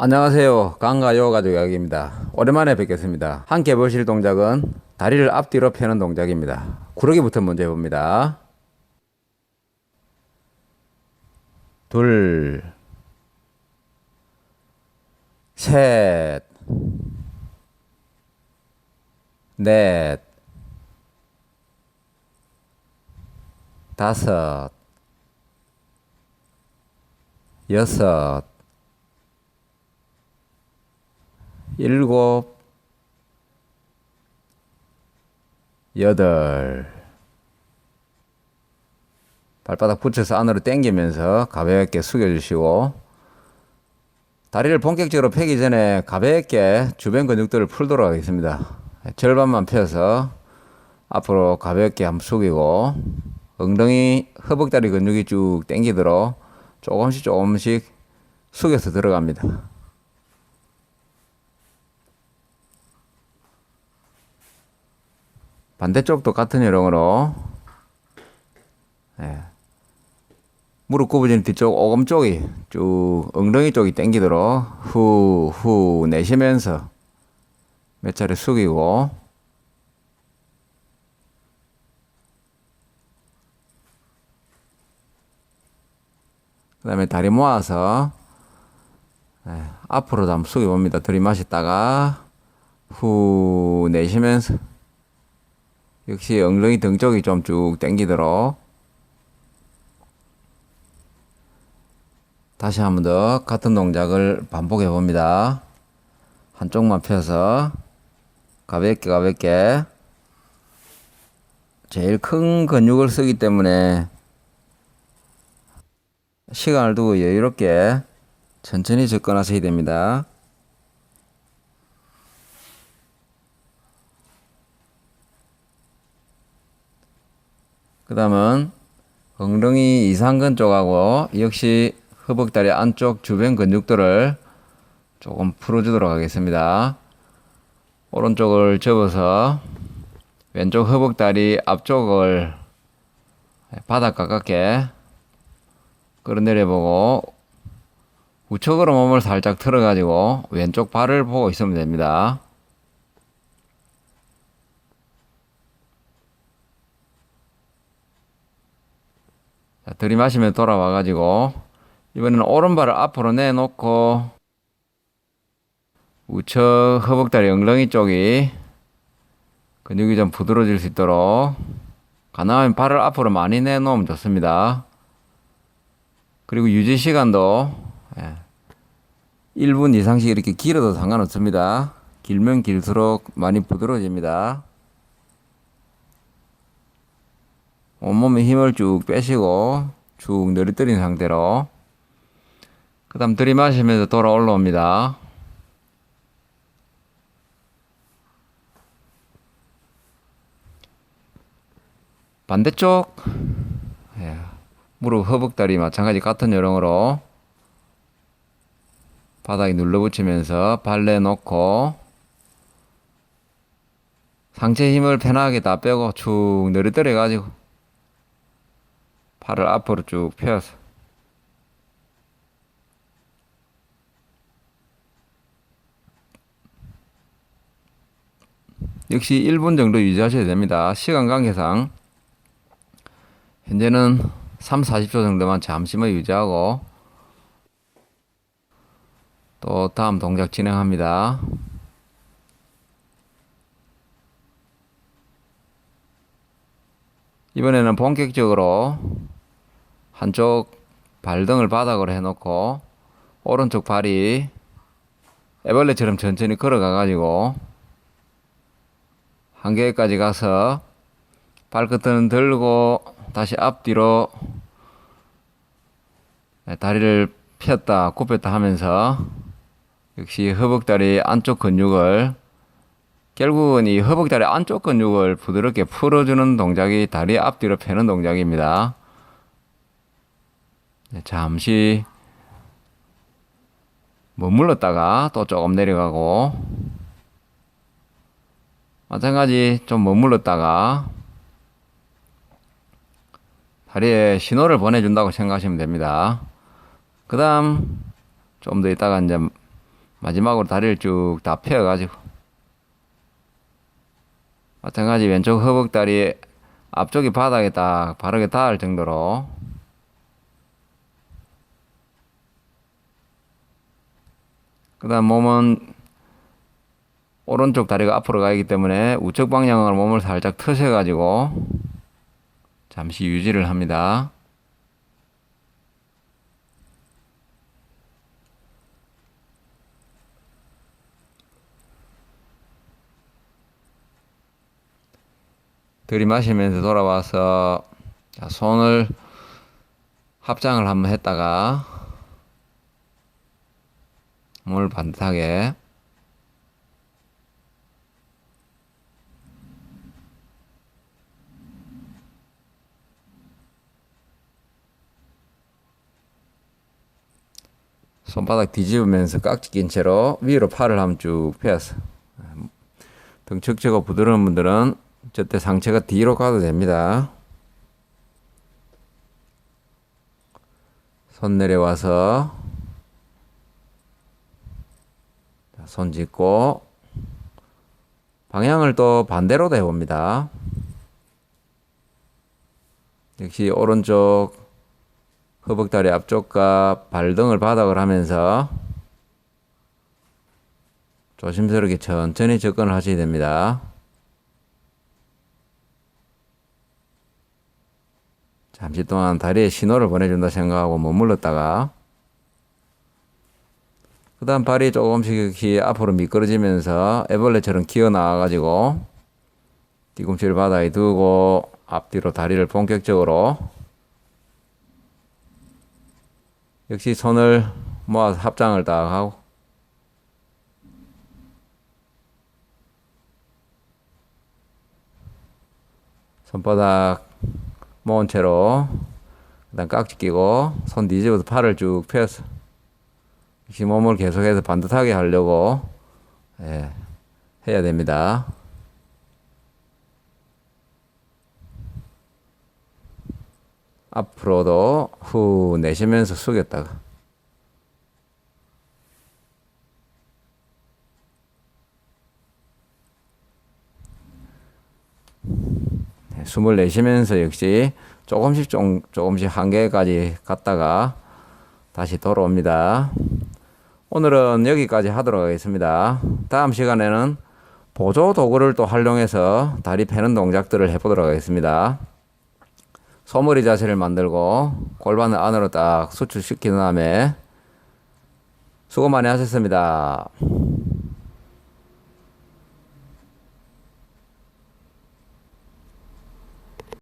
안녕하세요. 강가요 가족 이야기입니다. 오랜만에 뵙겠습니다. 함께 보실 동작은 다리를 앞뒤로 펴는 동작입니다. 구르기부터 먼저 해봅니다. 둘, 셋, 넷, 다섯, 여섯, 일곱, 여덟. 발바닥 붙여서 안으로 당기면서 가볍게 숙여주시고, 다리를 본격적으로 펴기 전에 가볍게 주변 근육들을 풀도록 하겠습니다. 절반만 펴서 앞으로 가볍게 한번 숙이고, 엉덩이, 허벅다리 근육이 쭉 당기도록 조금씩 조금씩 숙여서 들어갑니다. 반대쪽도 같은 요령으로 예. 무릎 굽어지는 뒤쪽 오금 쪽이 쭉 엉덩이 쪽이 당기도록 후 후 내쉬면서 몇 차례 숙이고 그 다음에 다리 모아서 예, 앞으로도 한번 숙여봅니다. 들이마셨다가 후 내쉬면서 역시 엉덩이 등 쪽이 좀 쭉 당기도록 다시 한 번 더 같은 동작을 반복해 봅니다. 한쪽만 펴서 가볍게 가볍게 제일 큰 근육을 쓰기 때문에 시간을 두고 여유롭게 천천히 접근하셔야 됩니다. 그 다음은 엉덩이 이상근 쪽하고 역시 허벅다리 안쪽 주변 근육들을 조금 풀어주도록 하겠습니다. 오른쪽을 접어서 왼쪽 허벅다리 앞쪽을 바닥 가깝게 끌어내려보고 우측으로 몸을 살짝 틀어가지고 왼쪽 발을 보고 있으면 됩니다. 자, 들이마시면 돌아와가지고 이번에는 오른발을 앞으로 내놓고 우측 허벅다리 엉덩이 쪽이 근육이 좀 부드러워질 수 있도록 가능하면 발을 앞으로 많이 내놓으면 좋습니다. 그리고 유지 시간도 예, 1분 이상씩 이렇게 길어도 상관없습니다. 길면 길수록 많이 부드러워집니다. 온몸에 힘을 쭉 빼시고 쭉 늘어뜨린 상태로 그 다음 들이마시면서 돌아 올라옵니다. 반대쪽 예, 무릎 허벅다리 마찬가지 같은 요령으로 바닥에 눌러붙이면서 발 내놓고 상체 힘을 편하게 다 빼고 축 늘어뜨려 가지고 팔을 앞으로 쭉 펴서 역시 1분 정도 유지하셔야 됩니다. 시간 관계상 현재는 3, 40초 정도만 잠시만 유지하고 또 다음 동작 진행합니다. 이번에는 본격적으로 한쪽 발등을 바닥으로 해놓고 오른쪽 발이 애벌레처럼 천천히 걸어가 가지고 한계까지 가서 발끝은 들고 다시 앞뒤로 다리를 폈다 굽혔다 하면서 역시 허벅다리 안쪽 근육을 결국은 이 허벅다리 안쪽 근육을 부드럽게 풀어주는 동작이 다리 앞뒤로 펴는 동작입니다. 네, 잠시 머물렀다가 또 조금 내려가고 마찬가지 좀 머물렀다가 다리에 신호를 보내준다고 생각하시면 됩니다. 그 다음 좀 더 있다가 이제 마지막으로 다리를 쭉 다 펴가지고 마찬가지 왼쪽 허벅다리 앞쪽이 바닥에 딱 바르게 닿을 정도로 그 다음 몸은 오른쪽 다리가 앞으로 가기 때문에 우측 방향으로 몸을 살짝 트셔 가지고 잠시 유지를 합니다. 들이마시면서 돌아와서 자, 손을 합장을 한번 했다가 몸을 반듯하게 손바닥 뒤집으면서 깍지 낀 채로 위로 팔을 한번 쭉 펴서 등 척추가 부드러운 분들은 저때 상체가 뒤로 가도 됩니다. 손 내려와서 자, 손 짚고 방향을 또 반대로도 해봅니다. 역시 오른쪽 허벅다리 앞쪽과 발등을 바닥을 하면서 조심스럽게 천천히 접근을 하셔야 됩니다. 잠시 동안 다리에 신호를 보내준다 생각하고 머물렀다가 그 다음 발이 조금씩 이렇게 앞으로 미끄러지면서 애벌레처럼 기어 나와가지고 뒤꿈치를 바닥에 두고 앞뒤로 다리를 본격적으로 역시 손을 모아서 합장을 딱 하고 손바닥 모은 채로 일단 깍지 끼고 손 뒤집어서 팔을 쭉 펴서 역시 몸을 계속해서 반듯하게 하려고 예, 해야 됩니다. 앞으로도 후 내쉬면서 숙였다가 네, 숨을 내쉬면서 역시 조금씩 좀, 조금씩 한계까지 갔다가 다시 돌아옵니다. 오늘은 여기까지 하도록 하겠습니다. 다음 시간에는 보조 도구를 또 활용해서 다리 패는 동작들을 해보도록 하겠습니다. 소머리 자세를 만들고 골반을 안으로 딱 수축시킨 다음에 수고 많이 하셨습니다.